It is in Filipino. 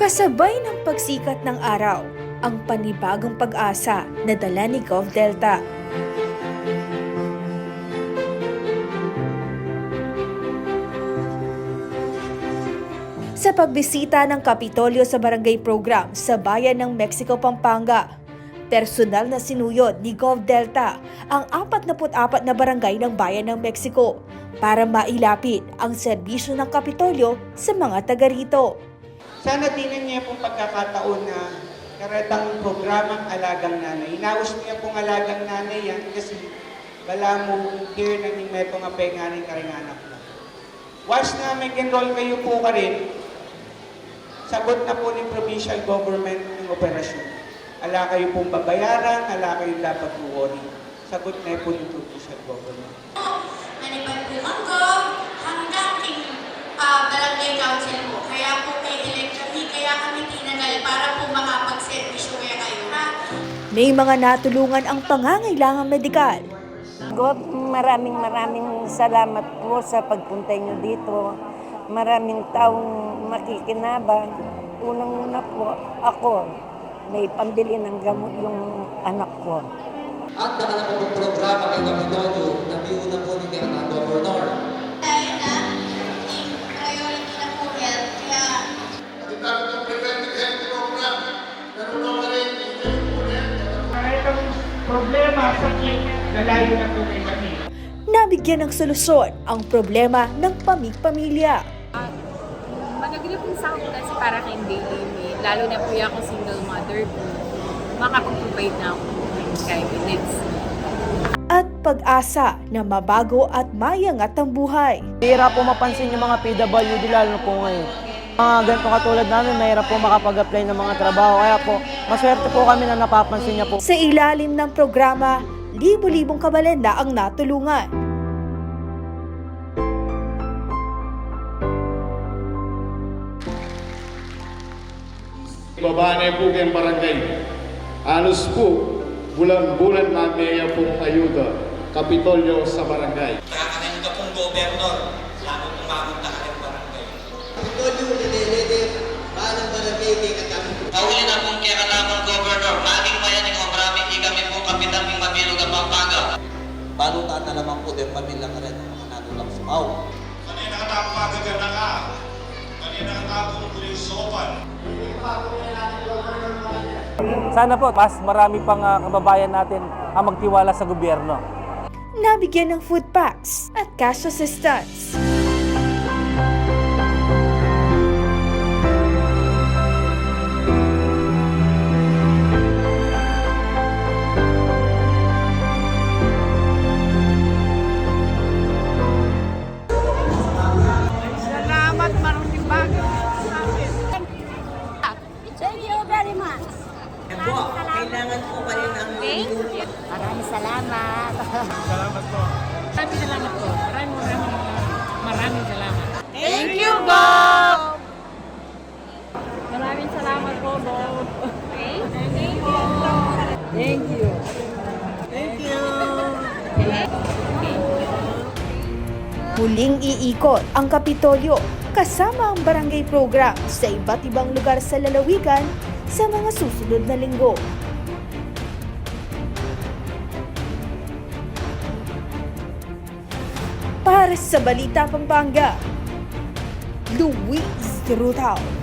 Kasabay ng pagsikat ng araw, ang panibagong pag-asa na dala ni Gov Delta. Sa pagbisita ng Kapitolyo sa barangay program sa bayan ng Mexico, Pampanga, personal na sinuyod ni Gov Delta ang 44 na barangay ng bayan ng Mexico para mailapit ang serbisyo ng Kapitolyo sa mga taga rito. Sana tinan niya pong pagkakataon na karatang programang Alagang Nanay. Inaus niya pong Alagang Nanay yan kasi bala mo care na ni may pangapenganin ka rin anak mo. Once na may enroll kayo po ka rin, sagot na po ng provincial government ng operasyon. Ala kayo pong babayaran, ala kayo dapat worry. Sagot na po ng provincial government. Nalipad po GOV hanggang ah, barangay council po. Kaya po kay electricity, kaya kami tinagal para po makapag-servisyo kaya kayo. Ha? May mga natulungan ang pangangailangang medikal. Gov, maraming maraming salamat po sa pagpunta nyo dito. Maraming taong makikinabang. Unang-una po, ako, may pambili ng gamot yung anak ko. At nakalap po ng programa kay Kapitolyo na biuna po ni Kaya Governor. Problema, sakit, nalayo na po kay kami. Nabigyan ng solusyon ang problema ng pamig-pamilya. Magaganda po sa akin kasi para kay daily need, lalo na po ako single mother po, makapag-provide na ako ng private needs. At pag-asa na mabago at mayangat ang buhay. Mahirap po mapansin yung mga PWD lalo po ngayon. Mga ganito katulad namin, mahirap po makapag-apply ng mga trabaho. Kaya po, maswerte po kami na napapansin niya po. Sa ilalim ng programa, libo-libong kabalenda ang natulungan. Babae po kayong barangay. Anos po, bulan-bulan na may pong ayuda. Kapitolyo sa barangay. Nakakanin ka pong gobernador, lalo kung mamunta ka Kauli na pong kaya katamang gobernador, maging mayaning o maraming kami po kapitan ng mabilog ang Pampanga. Balutan na naman po din pamilya ka rin ang mga nanulang sumaw. Kanina ka tapong magagana ka. Kanina ka tapong tuloy sopan. Sana po, mas marami pang ah, kababayan natin ang magtiwala sa gobyerno. Nabigyan ng food packs at cash assistance. Po, kailangan po kayo ng Maraming salamat. Maraming salamat po. Maraming maraming maraming salamat. Thank you, Gov! Maraming salamat po, Bob. Thank you. Thank you. Huling iikot ang Kapitolyo kasama ang barangay program sa iba't ibang lugar sa lalawigan sa mga susunod na linggo. Para sa Balita Pampanga, Luis Rutal.